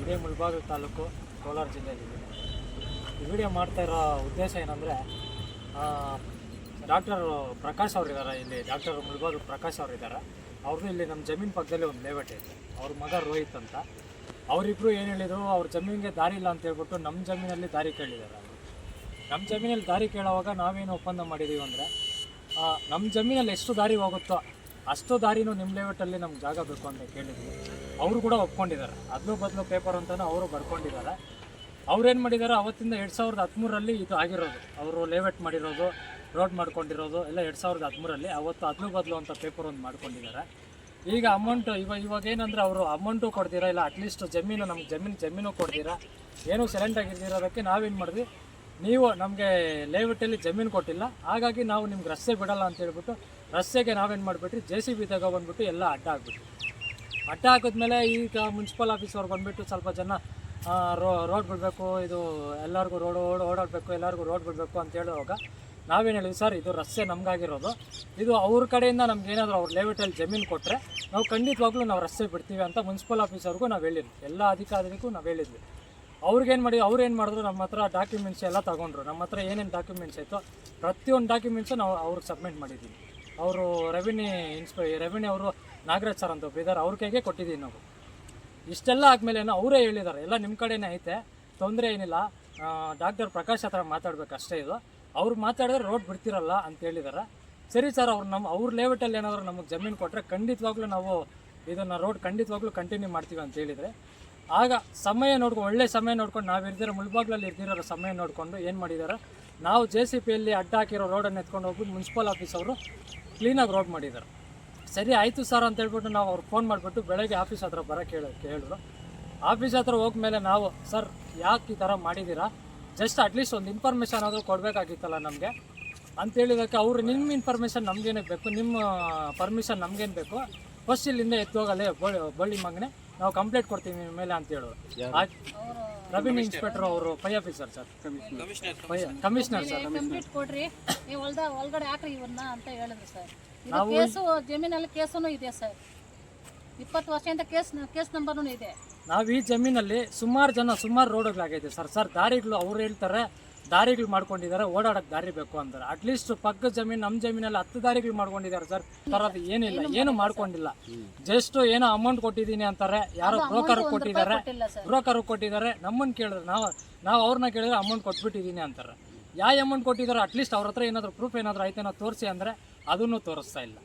ಇದೇ ಮುಳಬಾಗಿಲು ತಾಲೂಕು ಕೋಲಾರ ಜಿಲ್ಲೆಯಲ್ಲಿದ್ದೀನಿ ಈ ವಿಡಿಯೋ ಮಾಡ್ತಾ ಇರೋ ಉದ್ದೇಶ ಏನಂದರೆ ಡಾಕ್ಟರ್ ಪ್ರಕಾಶ್ ಅವರಿದ್ದಾರೆ ಇಲ್ಲಿ ಡಾಕ್ಟರ್ ಮುಳಬಾಗಿಲು ಪ್ರಕಾಶ್ ಅವರಿದ್ದಾರೆ ಅವ್ರದ್ದು ಇಲ್ಲಿ ನಮ್ಮ ಜಮೀನು ಪಕ್ಕದಲ್ಲಿ ಒಂದು ಲೇಔಟ್ ಐತೆ. ಅವ್ರ ಮಗ ರೋಹಿತ್ ಅಂತ. ಅವರಿಬ್ಬರು ಏನು ಹೇಳಿದರು, ಅವ್ರ ಜಮೀನಿಗೆ ದಾರಿ ಇಲ್ಲ ಅಂತ ಹೇಳ್ಬಿಟ್ಟು ನಮ್ಮ ಜಮೀನಲ್ಲಿ ದಾರಿ ಕೇಳಿದ್ದಾರೆ ನಮ್ಮ ಜಮೀನಲ್ಲಿ ದಾರಿ ಕೇಳೋವಾಗ ನಾವೇನು ಒಪ್ಪಂದ ಮಾಡಿದ್ದೀವಿ ಅಂದರೆ ನಮ್ಮ ಜಮೀನಲ್ಲಿ ಎಷ್ಟು ದಾರಿ ಹೋಗುತ್ತೋ ಅಷ್ಟು ದಾರಿನೂ ನಿಮ್ಮ ಲೇಔಟಲ್ಲಿ ನಮ್ಗೆ ಜಾಗ ಬೇಕು ಅಂತ ಕೇಳಿದ್ವಿ. ಅವರು ಕೂಡ ಒಪ್ಕೊಂಡಿದ್ದಾರೆ. ಅದಲು ಬದಲು ಪೇಪರ್ ಅಂತಲೂ ಅವರು ಬರ್ಕೊಂಡಿದ್ದಾರೆ. ಅವ್ರೇನು ಮಾಡಿದ್ದಾರೆ ಅವತ್ತಿಂದ ಎರಡು ಸಾವಿರದ ಹದಿಮೂರರಲ್ಲಿ ಇದು ಆಗಿರೋದು. ಅವರು ಲೇಔಟ್ ಮಾಡಿರೋದು ರೋಡ್ ಮಾಡ್ಕೊಂಡಿರೋದು ಎಲ್ಲ ಎರಡು ಸಾವಿರದ ಹದಿಮೂರಲ್ಲಿ ಅವತ್ತು ಅದಲು ಬದಲು ಅಂತ ಪೇಪರ್ ಒಂದು ಮಾಡ್ಕೊಂಡಿದ್ದಾರೆ. ಈಗ ಅಮೌಂಟ್ ಇವಾಗ ಇವಾಗ ಏನಂದರೆ ಅವರು ಅಮೌಂಟು ಕೊಡ್ತೀರಾ ಇಲ್ಲ ಅಟ್ಲೀಸ್ಟ್ ಜಮೀನು, ನಮ್ಗೆ ಜಮೀನು ಜಮೀನು ಕೊಡ್ತೀರಾ? ಏನೂ ಸೈಲೆಂಟ್ ಆಗಿರ್ದಿರೋದಕ್ಕೆ ನಾವೇನು ಮಾಡಿದ್ವಿ? ನೀವು ನಮಗೆ ಲೇಔಟಲ್ಲಿ ಜಮೀನು ಕೊಟ್ಟಿಲ್ಲ. ಹಾಗಾಗಿ ನಾವು ನಿಮ್ಗೆ ರಸ್ತೆ ಬಿಡಲ್ಲ ಅಂತ ಹೇಳ್ಬಿಟ್ಟು ರಸ್ತೆಗೆ ನಾವೇನು ಮಾಡಿಬಿಟ್ರಿ ಜೆ ಸಿ ಬಿ ತಗೊಬಂದ್ಬಿಟ್ಟು ಎಲ್ಲ ಅಡ್ಡ ಹಾಕ್ಬಿಟ್ವಿ ಅಡ್ಡ ಹಾಕಿದ್ಮೇಲೆ ಈಗ ಮುನ್ಸಿಪಲ್ ಆಫೀಸವ್ರು ಬಂದುಬಿಟ್ಟು ಸ್ವಲ್ಪ ಜನ ರೋ, ರೋಡ್ ಬಿಡಬೇಕು, ಇದು ಎಲ್ಲರಿಗೂ ರೋಡ್ ಓಡ್, ಓಡಾಡಬೇಕು, ಎಲ್ಲರಿಗೂ ರೋಡ್ ಬಿಡಬೇಕು ಅಂತ ಹೇಳುವಾಗ ನಾವೇನು ಹೇಳಿದ್ವಿ, ಸರ್, ಇದು ರಸ್ತೆ ನಮಗಾಗಿರೋದು. ಇದು ಅವ್ರ ಕಡೆಯಿಂದ ನಮ್ಗೆ ಏನಾದರೂ ಅವ್ರ ಲೇಔಟಲ್ಲಿ ಜಮೀನು ಕೊಟ್ಟರೆ ನಾವು ಖಂಡಿತವಾಗ್ಲೂ ನಾವು ರಸ್ತೆ ಬಿಡ್ತೀವಿ ಅಂತ ಮುನ್ಸಿಪಲ್ ಆಫೀಸರ್ಗೂ ನಾವು ಹೇಳಿದ್ವಿ. ಎಲ್ಲ ಅಧಿಕಾರಿಗೂ ನಾವು ಹೇಳಿದ್ವಿ. ಅವ್ರಿಗೇನು ಮಾಡಿ ಅವ್ರು ಏನು ಮಾಡಿದ್ರು ನಮ್ಮ ಹತ್ರ ಡಾಕ್ಯುಮೆಂಟ್ಸ್ ಎಲ್ಲ ತಗೊಂಡ್ರು. ನಮ್ಮ ಹತ್ರ ಏನೇನು ಡಾಕ್ಯುಮೆಂಟ್ಸ್ ಐತೋ ಪ್ರತಿಯೊಂದು ಡಾಕ್ಯುಮೆಂಟ್ಸು ನಾವು ಅವ್ರಿಗೆ ಸಬ್ಮಿಟ್ ಮಾಡಿದ್ದೀವಿ ಅವರು ರವಿನಿ ಇನ್ಸ್ಪೈ ರವಿನಿ ಅವರು ನಾಗರಾಜ್ ಸರ್ ಅಂತ ಬೀದರ್ ಅವ್ರ ಕೈಗೆ ಕೊಟ್ಟಿದ್ದೀವಿ ನಾವು. ಇಷ್ಟೆಲ್ಲ ಆದಮೇಲೆ ಅವರೇ ಹೇಳಿದ್ದಾರೆ. ಎಲ್ಲ ನಿಮ್ಮ ಕಡೆನೇ ಐತೆ, ತೊಂದರೆ ಏನಿಲ್ಲ. ಡಾಕ್ಟರ್ ಪ್ರಕಾಶ್ ಹತ್ರ ಮಾತಾಡ್ಬೇಕು ಅಷ್ಟೇ ಇದು. ಅವ್ರು ಮಾತಾಡಿದ್ರೆ ರೋಡ್ ಬಿಡ್ತಿರಲ್ಲ ಅಂತ ಹೇಳಿದ್ದಾರೆ. ಸರಿ ಸರ್, ಅವ್ರು ನಮ್ಮ ಅವ್ರ ಲೇಔಟಲ್ಲಿ ಏನಾದರೂ ನಮಗೆ ಜಮೀನು ಕೊಟ್ಟರೆ ಖಂಡಿತವಾಗ್ಲೂ ನಾವು ಇದನ್ನು ರೋಡ್ ಖಂಡಿತವಾಗ್ಲೂ ಕಂಟಿನ್ಯೂ ಮಾಡ್ತೀವಿ ಅಂತ ಹೇಳಿದರೆ. ಆಗ ಸಮಯ ನೋಡ್ಕೊಂಡು ಒಳ್ಳೆ ಸಮಯ ನೋಡ್ಕೊಂಡು ನಾವು ಇರ್ದಿರೋ ಮುಳ್ಬಾಗ್ಲಲ್ಲಿ ಇರ್ದಿರೋ ಸಮಯ ನೋಡಿಕೊಂಡು ಏನು ಮಾಡಿದ್ದಾರೆ? ನಾವು ಜೆ ಸಿ ಪಿಯಲ್ಲಿ ಅಡ್ಡ ಹಾಕಿರೋ ರೋಡನ್ನು ಎತ್ಕೊಂಡು ಹೋಗಿ ಮುನ್ಸಿಪಲ್ ಆಫೀಸ್ ಅವರು ಕ್ಲೀನಾಗಿ ರೋಡ್ ಮಾಡಿದ್ದಾರೆ ಸರಿ ಆಯಿತು ಸರ್ ಅಂತ ಹೇಳ್ಬಿಟ್ಟು ನಾವು ಅವ್ರು ಫೋನ್ ಮಾಡಿಬಿಟ್ಟು ಬೆಳಗ್ಗೆ ಆಫೀಸ್ ಹತ್ರ ಬರೋಕ್ಕೆ ಹೇಳಿ ಕೇಳಿದ್ರು. ಆಫೀಸ್ ಹತ್ರ ಹೋಗ್ಮೇಲೆ ನಾವು ಸರ್ ಯಾಕೆ ಈ ಥರ ಮಾಡಿದ್ದೀರಾ ಜಸ್ಟ್ ಅಟ್ಲೀಸ್ಟ್ ಒಂದು ಇನ್ಫಾರ್ಮೇಷನ್ ಆದರೂ ಕೊಡಬೇಕಾಗಿತ್ತಲ್ಲ ನಮಗೆ. ಅಂತ ಹೇಳಿದಕ್ಕೆ ಅವರು ನಿಮ್ಮ ಇನ್ಫಾರ್ಮೇಷನ್ ನಮಗೇನೆ ಬೇಕು ನಿಮ್ಮ ಪರ್ಮಿಷನ್ ನಮಗೇನು ಬೇಕು. ಫಸ್ಟ್ ಇಲ್ಲಿಂದ ಎತ್ತೋಗಲ್ಲೇ ಬಳ್ಳಿ ಬಳ್ಳಿ ಮಗನೆ ನಾವು ಕಂಪ್ಲೇಂಟ್ ಕೊಡ್ತೀವಿ ನಿಮ್ಮ ಮೇಲೆ ಅಂತ ಆಯ್ತು. ರೆವಿನ್ಯೂ ಇನ್ಸ್ಪೆಕ್ಟರ್ ಅವರು pi officer sir. Commissioner. Sir. Complete ಕೊಡ್ರಿ. ನೀವು ಹೊಲ್ದ ಒಳಗಡೆ ಹಾಕ್ರಿ ಇವನ್ನ ಅಂತ ಹೇಳಿದ್ರು ಸರ್. ಇದು ಕೇಸು ಜಮೀನಲ್ಲಿ ಕೇಸೂ ಇದೆ ಸರ್. ಇಪ್ಪತ್ತು ವರ್ಷದಿಂದ ಕೇಸ್ ಕೇಸ್ ನಂಬರ್ನು ಇದೆ. ನಾವು ಈ ಜಮೀನಲ್ಲಿ ಸುಮಾರು ಜನ ಸುಮಾರು ರೋಡ್ಗಳಾಗೈತೆ ಸರ್. ಸರ್ ದಾರಿಗಳು ಅವ್ರು ಹೇಳ್ತಾರೆ. ದಾರಿಗಳು ಮಾಡ್ಕೊಂಡಿದ್ದಾರೆ ಓಡಾಡಕ್ಕೆ ದಾರಿ ಬೇಕು ಅಂತಾರೆ. ಅಟ್ಲೀಸ್ಟ್ ಪಕ್ಕದ ಜಮೀನು ನಮ್ಮ ಜಮೀನಲ್ಲಿ ಹತ್ತು ದಾರಿಗಳು ಮಾಡ್ಕೊಂಡಿದ್ದಾರೆ ಸರ್. ತರ ಅದು ಏನಿಲ್ಲ ಏನು ಮಾಡ್ಕೊಂಡಿಲ್ಲ. ಜಸ್ಟ್ ಏನೋ ಅಮೌಂಟ್ ಕೊಟ್ಟಿದ್ದೀನಿ ಅಂತಾರೆ. ಯಾರೋ ಬ್ರೋಕರ್ ಕೊಟ್ಟಿದ್ದಾರೆ. ಬ್ರೋಕರ್ ಕೊಟ್ಟಿದ್ದಾರೆ. ನಮ್ಮನ್ನ ಕೇಳಿದ್ರೆ ನಾವು ನಾವು ಅವ್ರನ್ನ ಕೇಳಿದ್ರೆ ಅಮೌಂಟ್ ಕೊಟ್ಬಿಟ್ಟಿದ್ದೀನಿ ಅಂತಾರೆ. ಯಾವ ಅಮೌಂಟ್ ಕೊಟ್ಟಿದ್ದಾರೆ ಅಟ್ಲೀಸ್ಟ್ ಅವ್ರ ಹತ್ರ ಏನಾದರೂ ಪ್ರೂಫ್ ಏನಾದರೂ ಐತೇನೋ ತೋರಿಸಿ ಅಂದರೆ ಅದನ್ನು ತೋರಿಸ್ತಾ ಇಲ್ಲ.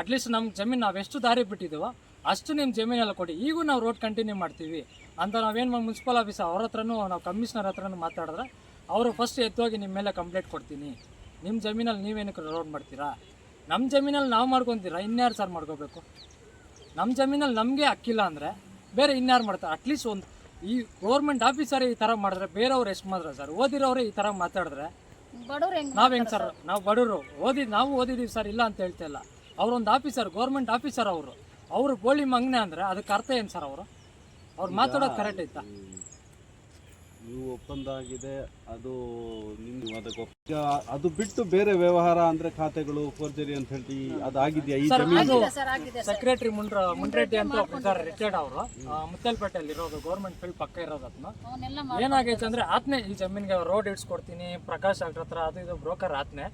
ಅಟ್ಲೀಸ್ಟ್ ನಮ್ಮ ಜಮೀನು ನಾವೆಷ್ಟು ಎಷ್ಟು ದಾರಿ ಬಿಟ್ಟಿದ್ದೀವೋ ಅಷ್ಟು ನಿಮ್ಮ ಜಮೀನೆಲ್ಲ ಕೊಡಿ. ಈಗೂ ನಾವು ರೋಡ್ ಕಂಟಿನ್ಯೂ ಮಾಡ್ತೀವಿ ಅಂತ ನಾವೇನು ಮುನ್ಸಿಪಲ್ ಆಫೀಸ್ ಅವ್ರ ಹತ್ರನೂ ನಾವು ಕಮಿಷನರ್ ಹತ್ರನೂ ಮಾತಾಡಿದ್ರೆ ಅವರು ಫಸ್ಟ್ ಎತ್ತೋಗಿ ನಿಮ್ಮ ಮೇಲೆ ಕಂಪ್ಲೇಂಟ್ ಕೊಡ್ತೀನಿ. ನಿಮ್ಮ ಜಮೀನಲ್ಲಿ ನೀವೇನಕ್ಕೆ ರೋಡ್ ಮಾಡ್ತೀರಾ? ನಮ್ಮ ಜಮೀನಲ್ಲಿ ನಾವು ಮಾಡ್ಕೊತೀರಾ? ಇನ್ಯಾರು ಸರ್ ಮಾಡ್ಕೋಬೇಕು? ನಮ್ಮ ಜಮೀನಲ್ಲಿ ನಮಗೆ ಹಕ್ಕಿಲ್ಲ ಅಂದರೆ ಬೇರೆ ಇನ್ಯಾರು ಮಾಡ್ತಾರೆ? ಅಟ್ಲೀಸ್ಟ್ ಒಂದು ಈ ಗೌರ್ಮೆಂಟ್ ಆಫೀಸರ್ ಈ ಥರ ಮಾಡಿದ್ರೆ ಬೇರೆಯವ್ರು ಎಷ್ಟು ಮಾಡಿದ್ರೆ ಸರ್ ಓದಿರೋರೇ ಈ ಥರ ಮಾತಾಡಿದ್ರೆ ನಾವು ಹೆಂಗೆ ಸರ್ ನಾವು ಬಡವರು. ಓದಿ ನಾವು ಓದಿದೀವಿ ಸರ್ ಇಲ್ಲ ಅಂತ ಹೇಳ್ತಾ ಇಲ್ಲ. ಅವ್ರೊಂದು ಆಫೀಸರ್ ಗೌರ್ಮೆಂಟ್ ಆಫೀಸರ್ ಅವರು. ಅವರು ಬೋಳಿ ಮಂಗ್ನೆ ಅಂದ್ರೆ ಅದಕ್ಕೆ ಅರ್ಥ ಏನು ಸರ್ ಅವರು? ಅವ್ರು ಮಾತಾಡೋದು ಕರೆಕ್ಟ್ ಐತಾ? ನೀವು ಒಪ್ಪಂದ ಆಗಿದೆ ಅದು ನಿಮ್ಮ ಅದಕ್ಕೆ ಒಪ್ಪ- ಈಗ ಅದು ಬಿಟ್ಟು ಬೇರೆ ವ್ಯವಹಾರ ಅಂದ್ರೆ ಖಾತೆಗಳು ಫೋರ್ಜರಿ ಅಂತ ಹೇಳಿ ಅದಾಗಿದೆಯಾ? ಈ ಸರ್ ಜಮೀನು ಆಗಿದೆ ಸರ್ ಆಗಿದೆ ಸರ್. ಸೆಕ್ರೆಟರಿ ಮುಂಡ್ರ ಮುಂಡ್ರೆಡ್ಡಿ ಅಂತ ಒಬ್ಬಿದ್ದಾರೆ ರಿಟೈರ್ಡ್ ಅವರು. ಮುತ್ತಲ್ಪೇಟೆಯಲ್ಲಿ ಇರೋದು ಗೌರ್ಮೆಂಟ್ ಫೀಲ್ಡ್ ಪಕ್ಕ ಇರೋದು ಅದನ್ನ ಅವನ್ನೆಲ್ಲ ಏನಾಗೈತೆ ಅಂದ್ರೆ ಆತ್ನೆ ಈ ಜಮೀನ್ಗೆ ರೋಡ್ ಇಡ್ಸ್ಕೊಡ್ತೀನಿ ಪ್ರಕಾಶ್ ಡಾಕ್ಟರ್ ಹತ್ರ ಅದು ಇದು ಬ್ರೋಕರ್ ಆತ್ನೆ.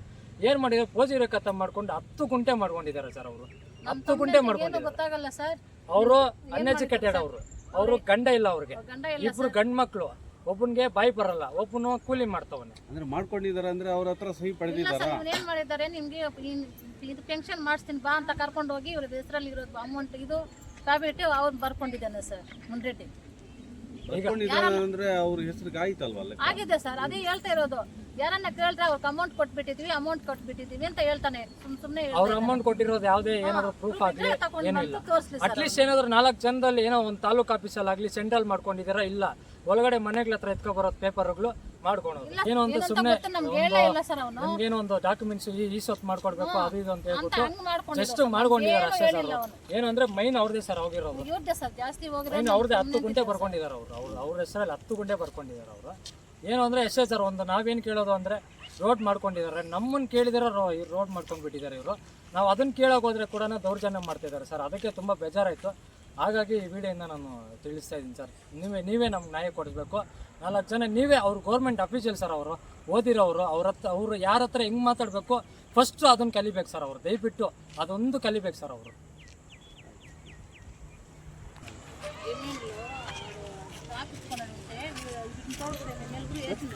ಏನ್ ಮಾಡಿದ್ರು ಪೋಜಿರೋ ಕತ್ತ ಮಾಡ್ಕೊಂಡು ಹತ್ತು ಗುಂಟೆ ಮಾಡ್ಕೊಂಡಿದ್ದಾರೆ ಸರ್ ಅವರು. ಹತ್ತು ಗುಂಟೆ ಏನು ಮಾಡ್ಕೊಂಡಿದ್ದಾರೆ. ಗೊತ್ತಾಗಲ್ಲ ಸರ್. ಅವರು ಅನ್ಎಜುಕೇಟೆಡ್ ಅವರು. ಅವರು ಗಂಡ ಇಲ್ಲ ಅವ್ರಿಗೆ. ಗಂಡ ಇಲ್ಲ ಇಬ್ರು ಗಂಡ್ ಮಕ್ಳು ಒಬ್ಬನ್ಗೆ ಬಾಯಿ ಬರಲ್ಲ ಒಬ್ಬನು ಕೂಲಿ ಮಾಡ್ತವನೆ. ಅಂದ್ರೆ ಮಾಡ್ಕೊಂಡಿದಾರೆ ಅಂದ್ರೆ ಅವ್ರ ಹತ್ರ ಸಹಿ ಪಡೆದಿದ್ದಾರೆ? ಸರ್ ಮಾಡಿದ್ದಾರೆ ನಿಮ್ಗೆ ಇನ್- ಇದು ಪೆನ್ಷನ್ ಮಾಡಿಸ್ತೀನಿ ಬಾ ಅಂತ ಕರ್ಕೊಂಡು ಹೋಗಿ ಇವ್ರ ಹೆಸರಲ್ಲಿ ಇರೋದು ಅಮೌಂಟ್ ಇದು ಟ್ಯಾಬ್ಲೆಟ್ ಅವ್ರು ಬರ್ಕೊಂಡಿದ್ದಾನೆ ಸರ್ ಮುಂಡ್ರೆಡ್ಡಿ ಅಂದ್ರೆ ಅವ್ರ ಹೆಸರಿಗೆ ಆಯ್ತಲ್ವಾ ಆಗಿದೆ ಸರ್ ಅದೇ ಹೇಳ್ತಾ ಇರೋದು. ಯಾರನ್ನ ಕೇಳಿದ್ರೆ ಅವ್ರಿಗೆ ಅಮೌಂಟ್ ಕೊಟ್ಬಿಟ್ಟಿದ್ವಿ ಅಮೌಂಟ್ ಕೊಟ್ಬಿಟ್ಟಿದೀವಿ ಅಂತ ಹೇಳ್ತಾನೆ. ಸುಮ್ ಸುಮ್ನೆ ಅವ್ರ ಅಮೌಂಟ್ ಕೊಟ್ಟಿರೋದು ಯಾವ್ದೇ ಏನಾದ್ರು ಪ್ರೂಫ್ ಆಗ್ಲಿ ಏನಿಲ್ಲ. ತೋರಿಸ್ಲಿ ಅಟ್ಲೀಸ್ಟ್ ಏನಾದ್ರು ನಾಲ್ಕು ಜನದಲ್ಲಿ ಏನೋ ಒಂದು ತಾಲೂಕ್ ಆಫೀಸಲ್ಲಿ ಆಗ್ಲಿ ಸೆಂಟ್ರಲ್ ಮಾಡ್ಕೊಂಡಿದಾರ ಇಲ್ಲ. ಒಳಗಡೆ ಮನೆಗಳ ಹತ್ರ ಎತ್ಕೊ ಬರೋದು ಪೇಪರ್ಗಳು ಮಾಡ್ಕೊಳೋದು ಏನೋ ಒಂದು ಸುಮ್ಮನೆ ಏನೋ ಒಂದು ಡಾಕ್ಯುಮೆಂಟ್ಸ್ ಈ ಸೊತ್ ಮಾಡ್ಕೊಡ್ಬೇಕು ಅದು ಇದು ಅಂತ ಹೇಳ್ಬಿಟ್ಟು ಜಸ್ಟ್ ಮಾಡ್ಕೊಂಡಿದ್ದಾರೆ ಅಷ್ಟೇ ಸರ್ ಏನು ಅಂದ್ರೆ ಮೈನ್ ಅವ್ರದೇ ಸರ್ ಹೋಗಿರೋದು. ಅವ್ರದ್ದು ಹತ್ತು ಗುಂಟೆ ಬರ್ಕೊಂಡಿದ್ದಾರೆ ಅವರು. ಅವ್ರು ಅವ್ರ ಹೆಸರಲ್ಲಿ ಹತ್ತು ಗುಂಟೆ ಬರ್ಕೊಂಡಿದ್ದಾರೆ ಅವರು. ಏನು ಅಂದರೆ ಎಷ್ಟೇ ಸರ್, ಒಂದು ನಾವೇನು ಕೇಳೋದು ಅಂದರೆ ರೋಡ್ ಮಾಡ್ಕೊಂಡಿದ್ದಾರೆ. ನಮ್ಮನ್ನು ಕೇಳಿದಾರೆ ರೋ ರೋಡ್ ಮಾಡ್ಕೊಂಡ್ಬಿಟ್ಟಿದ್ದಾರೆ ಇವರು. ನಾವು ಅದನ್ನು ಕೇಳೋಕೆ ಹೋದ್ರೆ ಕೂಡ ದೌರ್ಜನ್ಯ ಮಾಡ್ತಿದ್ದಾರೆ ಸರ್. ಅದಕ್ಕೆ ತುಂಬ ಬೇಜಾರಾಯಿತು. ಹಾಗಾಗಿ ಈ ವಿಡಿಯೋಯಿಂದ ನಾನು ತಿಳಿಸ್ತಾ ಇದ್ದೀನಿ ಸರ್. ನೀವೇ ನೀವೇ ನಮ್ಗೆ ನ್ಯಾಯ ಕೊಡಬೇಕು ನಾಲ್ಕು ಜನ ನೀವೇ ಅವ್ರು ಗೌರ್ಮೆಂಟ್ ಅಫೀಷಿಯಲ್ ಸರ್ ಅವರು ಓದಿರೋರು ಅವ್ರ ಹತ್ರ, ಅವರು ಯಾರ ಹತ್ರ ಹೆಂಗೆ ಮಾತಾಡಬೇಕು ಫಸ್ಟು ಅದನ್ನು ಕಲಿಬೇಕು ಸರ್ ಅವರು. ದಯವಿಟ್ಟು ಅದೊಂದು ಕಲಿಬೇಕು ಸರ್ ಅವರು. 不也挺